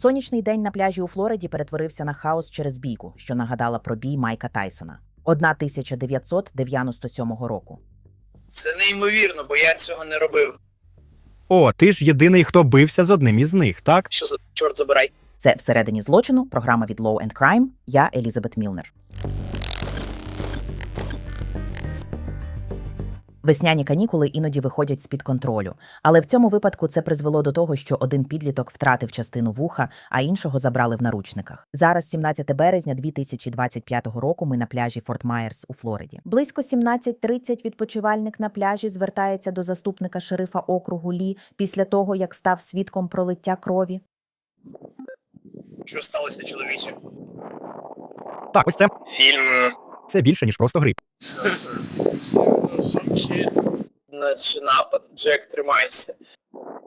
Сонячний день на пляжі у Флориді перетворився на хаос через бійку, що нагадала про бій Майка Тайсона 1997 року. Це неймовірно, бо я цього не робив. О, ти ж єдиний, хто бився з одним із них, так? Що за чорт забирай? Це всередині злочину. Програма від Law and Crime. Я Елізабет Мілнер. Весняні канікули іноді виходять з-під контролю, але в цьому випадку це призвело до того, що один підліток втратив частину вуха, а іншого забрали в наручниках. Зараз 17 березня 2025 року. Ми на пляжі Форт Майерс у Флориді. Близько 17.30 відпочивальник на пляжі звертається до заступника шерифа округу Лі після того, як став свідком пролиття крові. Що сталося, чоловіче? Так, ось це. Фільм Це більше, ніж просто грип. наче напад. Джек, тримайся.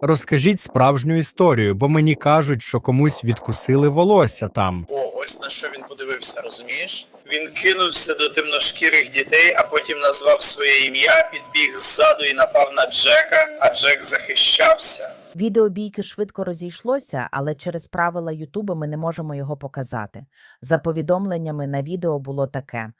Розкажіть справжню історію, бо мені кажуть, що комусь відкусили волосся там. О, ось на що він подивився, розумієш? Він кинувся до темношкірих дітей, а потім назвав своє ім'я, підбіг ззаду і напав на Джека, а Джек захищався. Відео бійки швидко розійшлося, але через правила Ютуба ми не можемо його показати. За повідомленнями на відео було таке.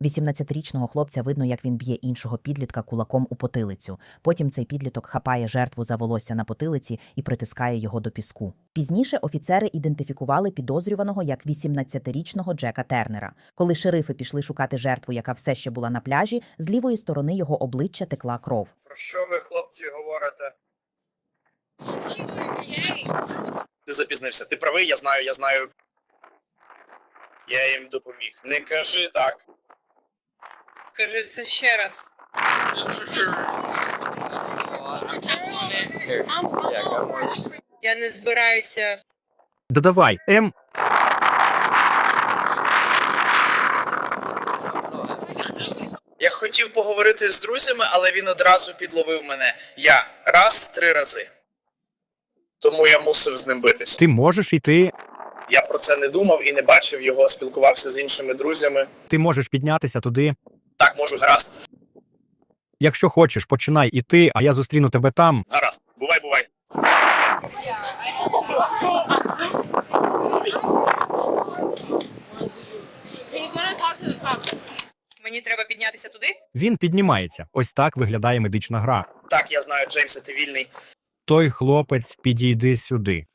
18-річного хлопця видно, як він б'є іншого підлітка кулаком у потилицю. Потім цей підліток хапає жертву за волосся на потилиці і притискає його до піску. Пізніше офіцери ідентифікували підозрюваного як 18-річного Джека Тернера. Коли шерифи пішли шукати жертву, яка все ще була на пляжі, з лівої сторони його обличчя текла кров. Про що ви, хлопці, говорите? Ти запізнився. Ти правий, я знаю, я знаю. Я їм допоміг. Не кажи так. Скажи це ще раз. Я не збираюся. Да давай, Ем. Я хотів поговорити з друзями, але він одразу підловив мене. Я раз три рази. Тому я мусив з ним битися. Ти можеш йти, Я про це не думав і не бачив його, спілкувався з іншими друзями. ти можеш піднятися туди. Так, можу, гаразд. Якщо хочеш, починай іти, а я зустріну тебе там. Гаразд. Бувай, бувай. Мені треба піднятися туди. Він піднімається. Ось так виглядає медична гра. Так, я знаю, Джеймсе, ти вільний. Той хлопець, підійди сюди.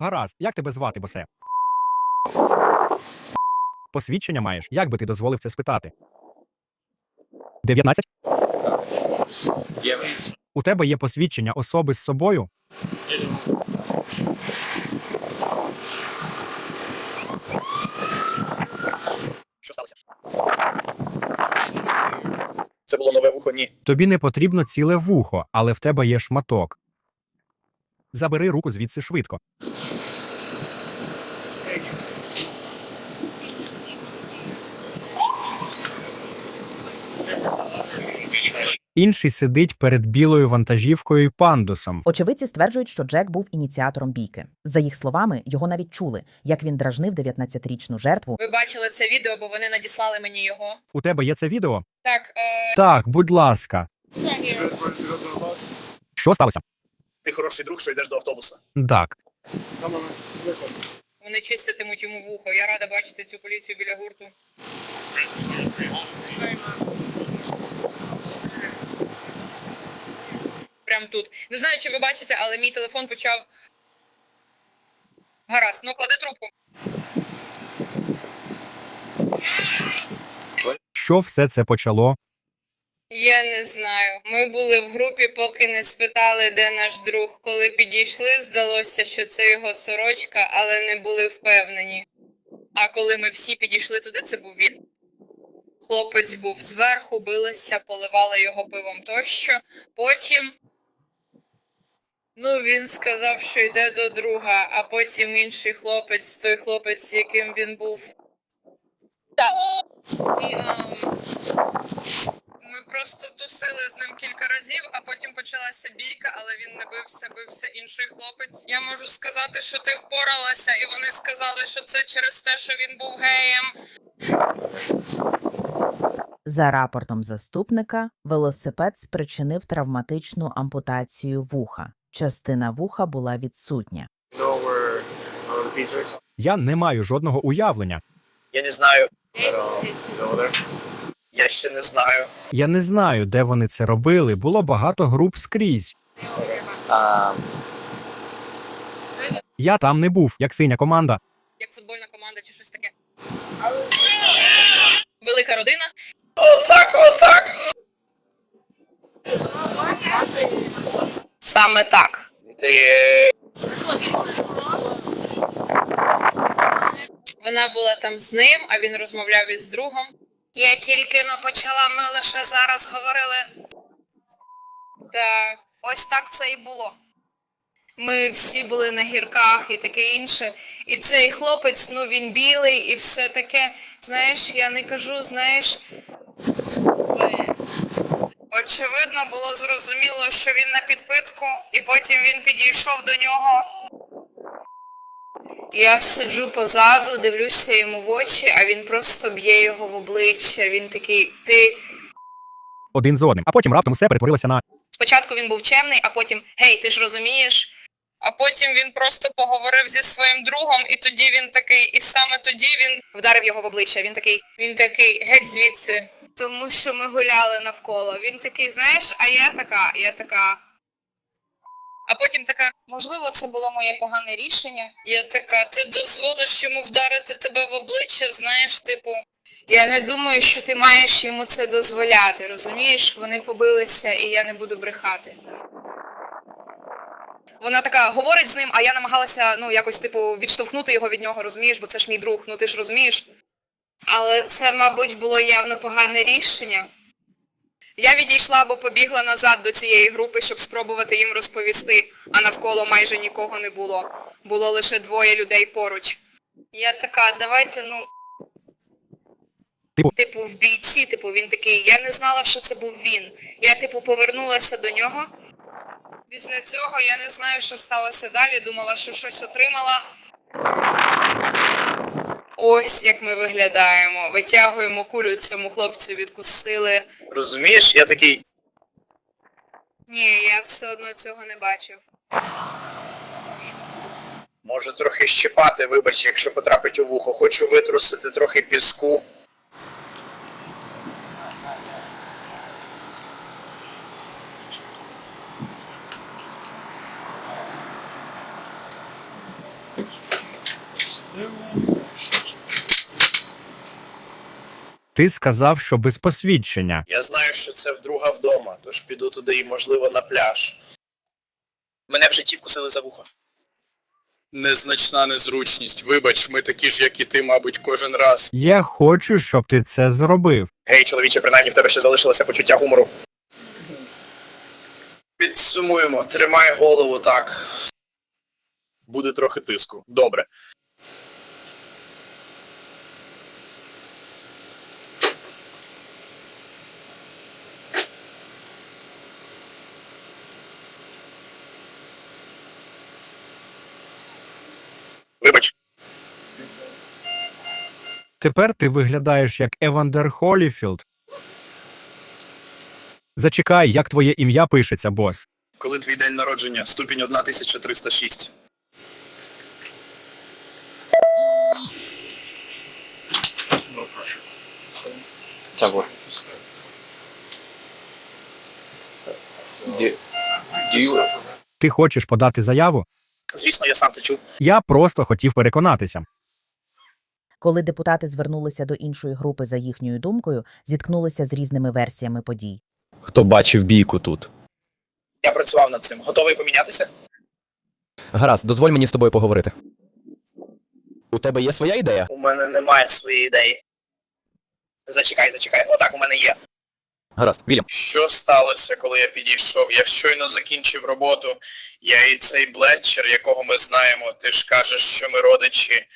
Гаразд, як тебе звати, босе? Посвідчення маєш? Як би ти дозволив це спитати? 19? У тебе є посвідчення особи з собою? Що сталося? Це було нове вухо, ні. Тобі не потрібно ціле вухо, але в тебе є шматок. Забери руку звідси швидко. Інший сидить перед білою вантажівкою і пандусом. Очевидці стверджують, що Джек був ініціатором бійки. За їх словами, його навіть чули, як він дражнив 19-річну жертву. Ви бачили це відео, бо вони надіслали мені його. У тебе є це відео? Так, е, Так, будь ласка. Що сталося? Ти хороший друг, що йдеш до автобуса. Так. вони чиститимуть йому вухо. Я рада бачити цю поліцію біля гурту. Прям тут. Не знаю, чи ви бачите, але мій телефон почав. Гаразд, ну клади трубку. Що все це почало? Я не знаю. Ми були в групі, поки не спитали, де наш друг. Коли підійшли, здалося, що це його сорочка, але не були впевнені. А коли ми всі підійшли туди, це був він. Хлопець був зверху, билися, поливали його пивом тощо. Потім. Ну, він сказав, що йде до друга, а потім інший хлопець, той хлопець, яким він був. Так. І, ем, ми просто тусили з ним кілька разів, а потім почалася бійка, але він не бився, бився інший хлопець. Я можу сказати, що ти впоралася, і вони сказали, що це через те, що він був геєм. За рапортом заступника, велосипед спричинив травматичну ампутацію вуха. Частина вуха була відсутня. Я не маю жодного уявлення. Я не знаю. Я ще не знаю. Я не знаю, де вони це робили. Було багато груп скрізь. Um, Я там не був, як синя команда. Як футбольна команда чи щось таке. Велика родина. отак, отак. Саме так. Ти Вона була там з ним, а він розмовляв із другом. Я тільки но почала, ми лише зараз говорили. Так. Ось так це і було. Ми всі були на гірках і таке інше. І цей хлопець, ну він білий і все таке. Знаєш, я не кажу, знаєш. Очевидно, було зрозуміло, що він на підпитку, і потім він підійшов до нього. Я сиджу позаду, дивлюся йому в очі, а він просто б'є його в обличчя. Він такий, ти. Один з одним. А потім раптом все перетворилося на Спочатку він був чемний, а потім гей, ти ж розумієш. А потім він просто поговорив зі своїм другом, і тоді він такий, і саме тоді він вдарив його в обличчя. Він такий, він такий, геть звідси. Тому що ми гуляли навколо. Він такий, знаєш, а я така, я така. А потім така, можливо, це було моє погане рішення. Я така, ти дозволиш йому вдарити тебе в обличчя, знаєш, типу. Я не думаю, що ти маєш йому це дозволяти, розумієш? Вони побилися, і я не буду брехати. Вона така говорить з ним, а я намагалася ну якось типу відштовхнути його від нього, розумієш, бо це ж мій друг, ну ти ж розумієш. Але це, мабуть, було явно погане рішення. Я відійшла або побігла назад до цієї групи, щоб спробувати їм розповісти, а навколо майже нікого не було. Було лише двоє людей поруч. Я така, давайте, ну. Типу? Типу, в бійці, типу, він такий, я не знала, що це був він. Я, типу, повернулася до нього. Після цього я не знаю, що сталося далі. Думала, що щось отримала. Ось як ми виглядаємо. Витягуємо кулю цьому хлопцю, відкусили. розумієш, я такий. Ні, я все одно цього не бачив. Можу трохи щипати, вибач, якщо потрапить у вухо. Хочу витрусити трохи піску. Ти сказав, що без посвідчення. Я знаю, що це вдруга вдома, тож піду туди і, можливо, на пляж. Мене в житті вкусили за вухо. Незначна незручність. Вибач, ми такі ж, як і ти, мабуть, кожен раз. Я хочу, щоб ти це зробив. Гей, чоловіче, принаймні в тебе ще залишилося почуття гумору. Підсумуємо, тримай голову так. Буде трохи тиску. Добре. Вибач, Тепер ти виглядаєш як Евандер Холіфілд. Зачекай, як твоє ім'я пишеться, бос. коли твій день народження? Ступінь 1306. Чого? Do, do you, Ти хочеш подати заяву? Звісно, я сам це чув. Я просто хотів переконатися. Коли депутати звернулися до іншої групи за їхньою думкою, зіткнулися з різними версіями подій. хто бачив бійку тут? Я працював над цим. Готовий помінятися? Гаразд, дозволь мені з тобою поговорити. У тебе є своя ідея? У мене немає своєї ідеї. Зачекай, зачекай. Отак у мене є. Гаразд, Вільям. Що сталося, коли я підійшов? Я щойно закінчив роботу. Я і цей Блетчер, якого ми знаємо, ти ж кажеш, що ми родичі.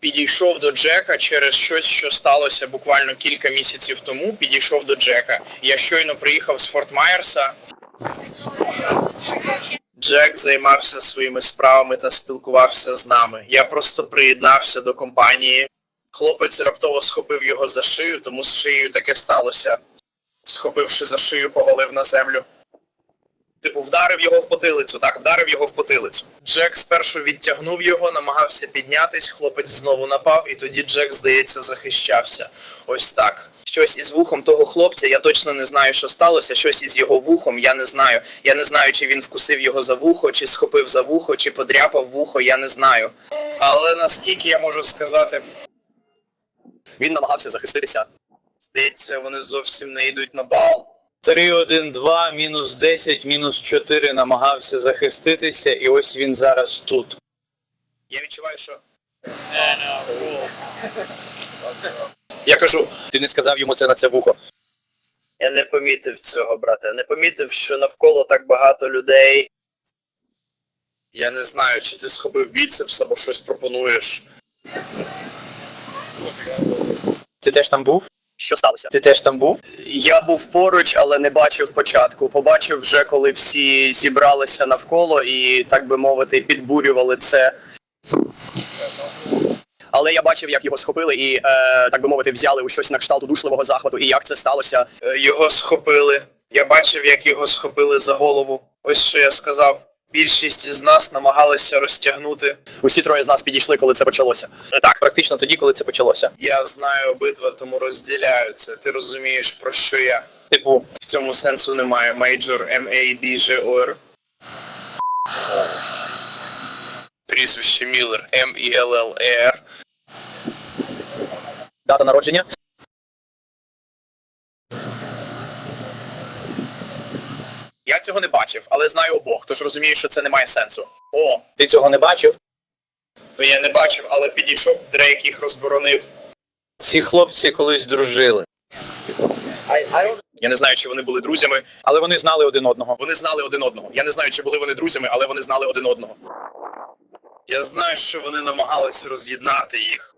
Підійшов до Джека через щось, що сталося буквально кілька місяців тому. Підійшов до Джека. Я щойно приїхав з Форт Майерса. Джек займався своїми справами та спілкувався з нами. Я просто приєднався до компанії. Хлопець раптово схопив його за шию, тому з шиєю таке сталося. Схопивши за шию, повалив на землю. Типу, вдарив його в потилицю, так, вдарив його в потилицю. Джек спершу відтягнув його, намагався піднятись, хлопець знову напав, і тоді Джек, здається, захищався. Ось так. Щось із вухом того хлопця, я точно не знаю, що сталося. Щось із його вухом, я не знаю. Я не знаю, чи він вкусив його за вухо, чи схопив за вухо, чи подряпав вухо, я не знаю. Але наскільки я можу сказати, Він намагався захиститися. здається, вони зовсім не йдуть на бал. 3, 1, 2, мінус 10, мінус 4 намагався захиститися, і ось він зараз тут. Я відчуваю, що. Я кажу, Ти не сказав йому це на це вухо. я не помітив цього, брате. Не помітив, що навколо так багато людей. Я не знаю, чи ти схопив біцепс або щось пропонуєш. Ти теж там був? Що сталося? Ти теж там був? Я був поруч, але не бачив початку. Побачив вже, коли всі зібралися навколо і, так би мовити, підбурювали це. Але я бачив, як його схопили і, е, так би мовити, взяли у щось на кшталт удушливого захвату, і як це сталося. Е, Його схопили. Я бачив, як його схопили за голову. Ось що я сказав. Більшість із нас намагалися розтягнути. Усі троє з нас підійшли, коли це почалося. Так, практично тоді, коли це почалося. Я знаю обидва, тому розділяю це. Ти розумієш, про що я. Типу, В цьому сенсу немає. Мейджор M-A-D-G-O-R. Прізвище Міллер М-І-Л-Л-Е-Р. дата народження. Я цього не бачив, але знаю обох, тож розумію, що це не має сенсу. О, Ти цього не бачив? то я не бачив, але підійшов, Дрейк їх розборонив. Ці хлопці колись дружили, Я не знаю, чи вони були друзями. але вони знали один одного. Вони знали один одного. Я не знаю, чи були вони друзями, але вони знали один одного. Я знаю, що вони намагалися роз'єднати їх.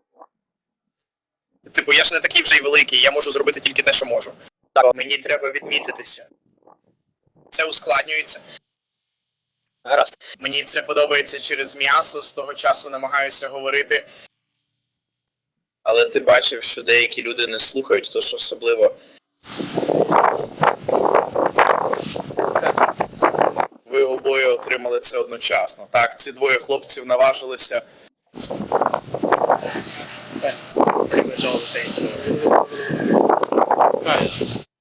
Типу, я ж не такий вже й великий, я можу зробити тільки те, що можу. Так, мені треба відмітитися. Це ускладнюється. Гаразд. Мені це подобається через м'ясо, з того часу намагаюся говорити. Але ти бачив, що деякі люди не слухають, тож особливо. Ви обоє отримали це одночасно. Так, ці двоє хлопців наважилися.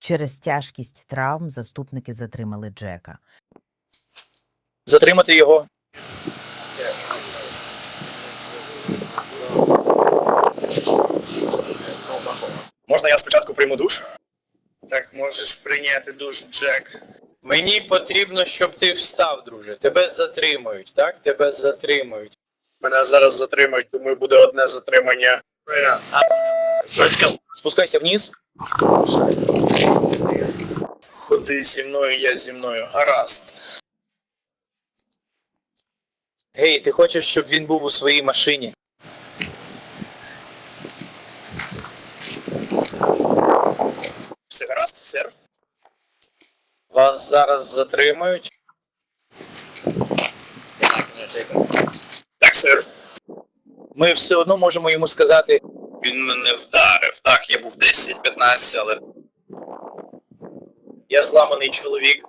Через тяжкість травм заступники затримали Джека. Затримати його. Можна я спочатку прийму душ? Так, можеш прийняти душ, Джек. Мені потрібно, щоб ти встав, друже. Тебе затримують, так? Тебе затримують. Мене зараз затримають, думаю, буде одне затримання. Спускайся вниз. Ходи зі мною, я зі мною. Гаразд. Гей, ти хочеш, щоб він був у своїй машині? Все гаразд, сер? Вас зараз затримують. Так, сер. Ми все одно можемо йому сказати, Він мене вдарив. Так, я був 10-15, але. Я зламаний чоловік.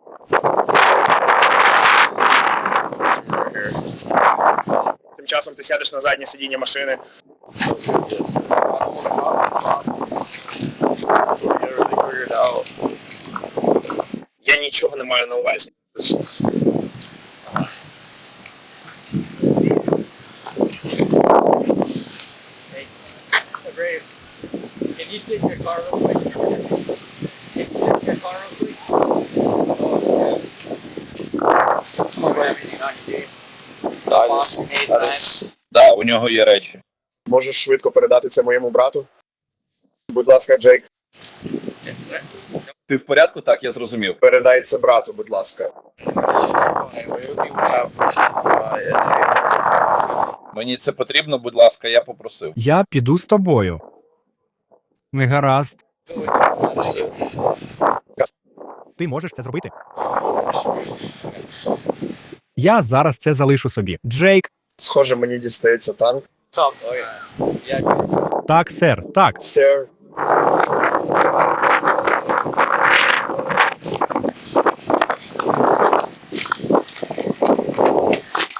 Тим часом ти сядеш на заднє сидіння машини. Я нічого не маю на увазі. Can you sit in your car real quick? Can you sit in your car real quick? Hates life. Да, у нього є речі. Можеш швидко передати це моєму брату? Будь ласка, Джейк, Ти в порядку? Так, я зрозумів. передай це брату, будь ласка. Мені це потрібно, будь ласка, я попросив. Я піду з тобою. Не гаразд. Ти можеш це зробити. Я зараз це залишу собі. Джейк, Схоже, мені дістається танк. Yeah. Так, сер, так. Сер.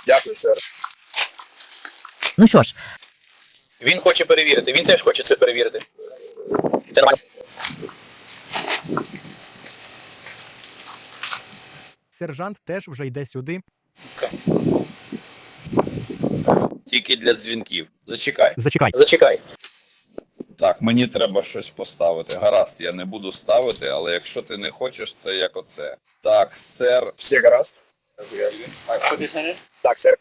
Дякую, сер. Ну що ж, Він хоче перевірити, він теж хоче це перевірити. Це нормально. Сержант теж вже йде сюди. Тільки для дзвінків. Зачекай. Зачекай. Зачекай. Так, мені треба щось поставити. Гаразд, я не буду ставити, але якщо ти не хочеш, це як оце. Так, сер. Всі гаразд? Так, сер.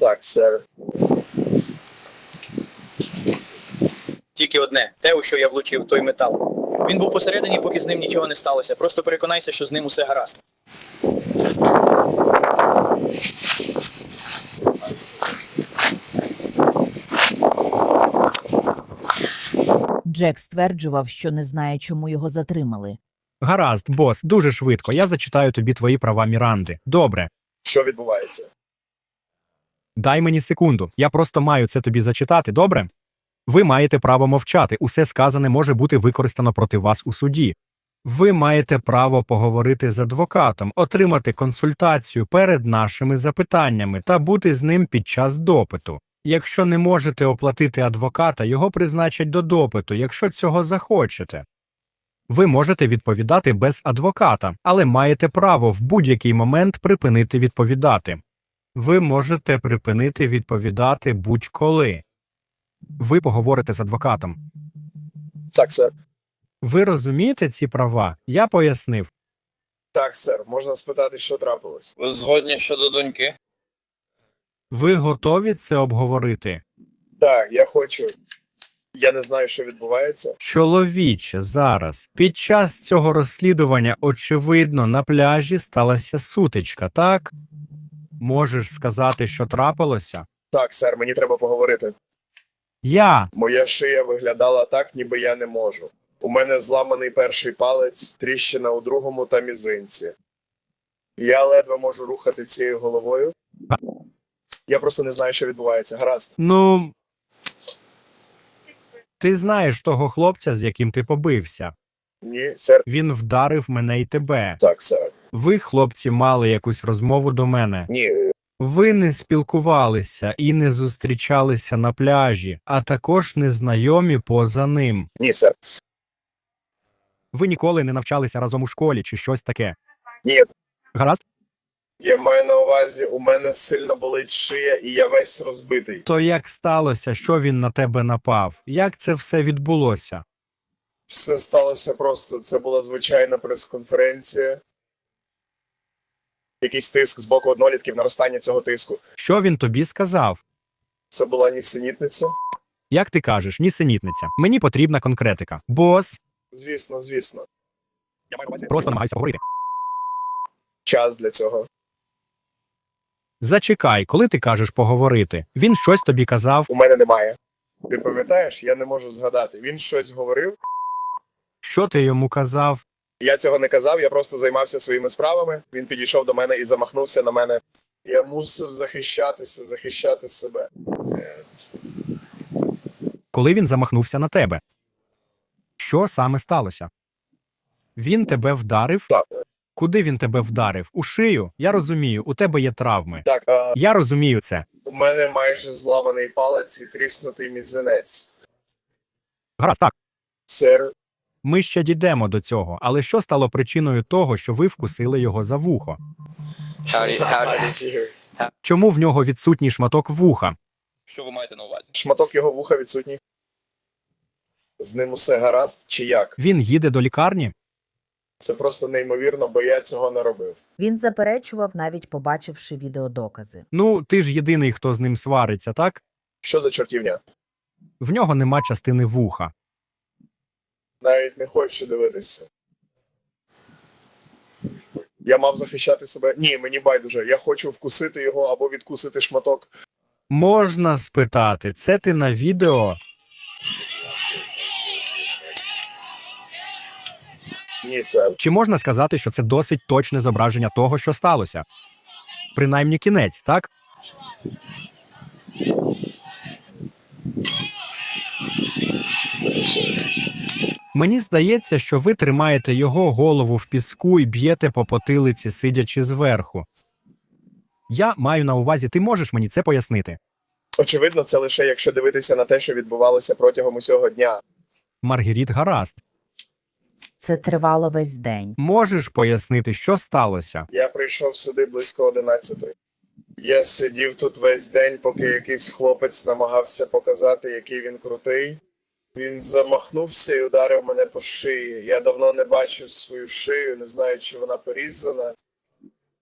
Так, сер. Тільки одне, те, у що я влучив, той метал. Він був посередині, поки з ним нічого не сталося. Просто переконайся, що з ним усе гаразд. Джек стверджував, що не знає, чому його затримали. Гаразд, бос, дуже швидко. Я зачитаю тобі твої права Міранди. Добре. Що відбувається? Дай мені секунду. Я просто маю це тобі зачитати, добре? Ви маєте право мовчати. Усе сказане може бути використано проти вас у суді. Ви маєте право поговорити з адвокатом, отримати консультацію перед нашими запитаннями та бути з ним під час допиту. Якщо не можете оплатити адвоката, його призначать до допиту, якщо цього захочете. Ви можете відповідати без адвоката, але маєте право в будь-який момент припинити відповідати. Ви можете припинити відповідати будь-коли. Ви поговорите з адвокатом. Так, сер. Ви розумієте ці права? Я пояснив. Так, сер. Можна спитати, що трапилось? Ви згодні щодо доньки? Ви готові це обговорити? Так, я хочу. Я не знаю, що відбувається. Чоловіче, зараз під час цього розслідування, очевидно, на пляжі сталася сутичка, так? Можеш сказати, що трапилося? Так, сер, мені треба поговорити. Я Моя шия виглядала так, ніби я не можу. У мене зламаний перший палець, тріщина у другому та мізинці. Я ледве можу рухати цією головою. Я просто не знаю, що відбувається. Гаразд. Ну. Ти знаєш того хлопця, з яким ти побився. Ні, сер. Він вдарив мене і тебе. Так, сер. Ви, хлопці, мали якусь розмову до мене. Ні. Ви не спілкувалися і не зустрічалися на пляжі, а також не знайомі поза ним. Ні, сер. Ви ніколи не навчалися разом у школі чи щось таке. Ні. Гаразд? Я маю на увазі, у мене сильно болить шия, і я весь розбитий. То як сталося, що він на тебе напав? Як це все відбулося? Все сталося просто. Це була звичайна прес-конференція. Якийсь тиск з боку однолітків, наростання цього тиску. Що він тобі сказав? Це була нісенітниця. Як ти кажеш, нісенітниця. Мені потрібна конкретика. Бос, Звісно, звісно. Я маю на увазі просто намагайся говорити. час для цього. Зачекай, коли ти кажеш поговорити. Він щось тобі казав. У мене немає. Ти пам'ятаєш, я не можу згадати. Він щось говорив. Що ти йому казав? Я цього не казав, я просто займався своїми справами. Він підійшов до мене і замахнувся на мене. Я мусив захищатися, захищати себе. коли він замахнувся на тебе. Що саме сталося? Він тебе вдарив? Так. Куди він тебе вдарив? У шию? Я розумію, у тебе є травми. Так, а, Я розумію це. у мене майже зламаний палець і тріснутий мізинець. Гаразд, так. Сер, Ми ще дійдемо до цього, але що стало причиною того, що ви вкусили його за вухо? Чому в нього відсутній шматок вуха? Що ви маєте на увазі? шматок його вуха відсутній. З ним усе гаразд, чи як? Він їде до лікарні? Це просто неймовірно, бо я цього не робив. Він заперечував, навіть побачивши відеодокази. Ну, ти ж єдиний, хто з ним свариться, так? Що за чортівня? В нього нема частини вуха. Навіть не хочу дивитися. Я мав захищати себе. Ні, мені байдуже. Я хочу вкусити його або відкусити шматок. Можна спитати, це ти на відео? Ні, сер. Чи можна сказати, що це досить точне зображення того, що сталося? Принаймні кінець, так? Мені здається, що ви тримаєте його голову в піску і б'єте по потилиці, сидячи зверху. Я маю на увазі, ти можеш мені це пояснити. Очевидно, це лише якщо дивитися на те, що відбувалося протягом усього дня. Маргеріт, гаразд. Це тривало весь день. Можеш пояснити, що сталося? Я прийшов сюди близько 11. Я сидів тут весь день, поки якийсь хлопець намагався показати, який він крутий. Він замахнувся і ударив мене по шиї. Я давно не бачив свою шию, не знаю, чи вона порізана.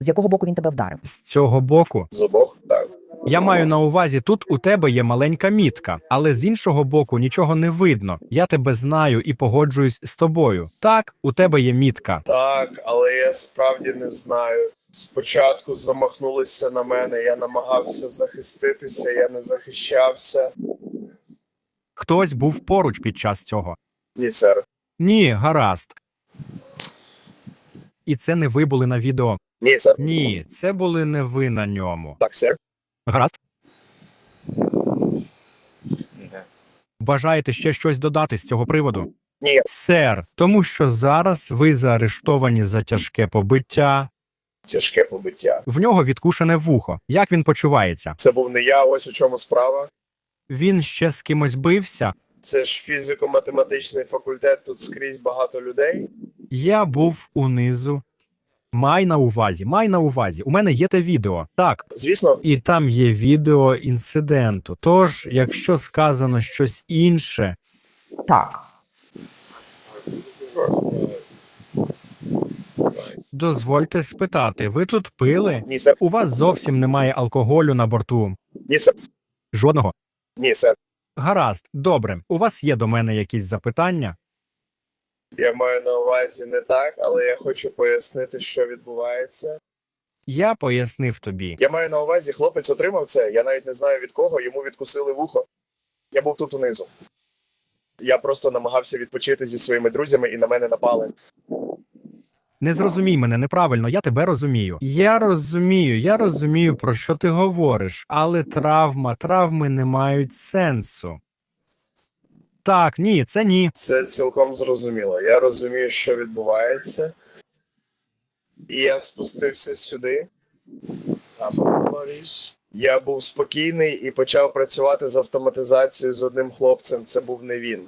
З якого боку він тебе вдарив? З цього боку. З обох так. Я маю на увазі, тут у тебе є маленька мітка, але з іншого боку нічого не видно. Я тебе знаю і погоджуюсь з тобою. Так, у тебе є мітка. Так, але я справді не знаю. Спочатку замахнулися на мене, я намагався захиститися, я не захищався. Хтось був поруч під час цього. Ні, сер. Ні, гаразд. І це не ви були на відео. Ні, сер. Ні, це були не ви на ньому. Так, сер. Гаразд. Бажаєте ще щось додати з цього приводу? Ні. Сер, тому що зараз ви заарештовані за тяжке побиття. Тяжке побиття. В нього відкушене вухо. Як він почувається? Це був не я, ось у чому справа. Він ще з кимось бився. Це ж фізико-математичний факультет, тут скрізь багато людей. Я був унизу. Май на увазі, май на увазі. У мене є те відео. Так, Звісно, і там є відео інциденту. Тож, якщо сказано щось інше, Так. дозвольте спитати, ви тут пили? ні, сер. У вас зовсім немає алкоголю на борту. Ні, сер. Жодного. Ні, сер. Гаразд, добре. У вас є до мене якісь запитання? Я маю на увазі не так, але я хочу пояснити, що відбувається. Я пояснив тобі. Я маю на увазі, хлопець отримав це. Я навіть не знаю від кого, йому відкусили вухо. Я був тут унизу. Я просто намагався відпочити зі своїми друзями і на мене напали. Не зрозумій мене неправильно, я тебе розумію. Я розумію, я розумію, про що ти говориш, але травма, травми не мають сенсу. Так, ні, це ні. Це цілком зрозуміло. Я розумію, що відбувається. І я спустився сюди. Я був спокійний і почав працювати з автоматизацією з одним хлопцем. Це був не він.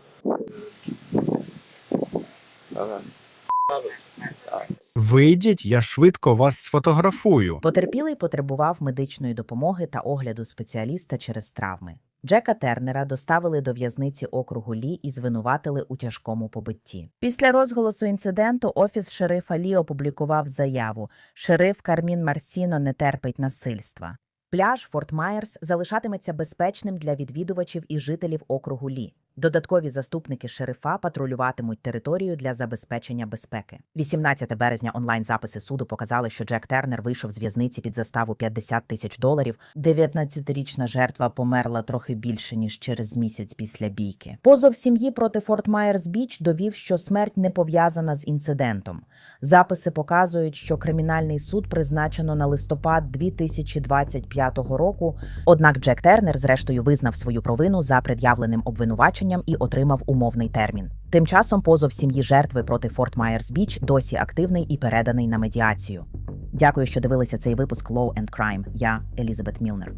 Вийдіть, я швидко вас сфотографую. Потерпілий потребував медичної допомоги та огляду спеціаліста через травми. Джека Тернера доставили до в'язниці округу Лі і звинуватили у тяжкому побитті. Після розголосу інциденту офіс шерифа Лі опублікував заяву: шериф Кармін Марсіно не терпить насильства. Пляж Форт Майерс залишатиметься безпечним для відвідувачів і жителів округу Лі. Додаткові заступники шерифа патрулюватимуть територію для забезпечення безпеки. 18 березня онлайн-записи суду показали, що Джек Тернер вийшов з в'язниці під заставу 50 тисяч доларів. 19-річна жертва померла трохи більше ніж через місяць після бійки. Позов сім'ї проти Форт Майерс Біч довів, що смерть не пов'язана з інцидентом. Записи показують, що кримінальний суд призначено на листопад 2025 року. Однак Джек Тернер зрештою визнав свою провину за пред'явленим обвинуваченням і отримав умовний термін. Тим часом позов сім'ї жертви проти Форт Майерс Біч досі активний і переданий на медіацію. Дякую, що дивилися цей випуск Law and Crime. Я Елізабет Мілнер.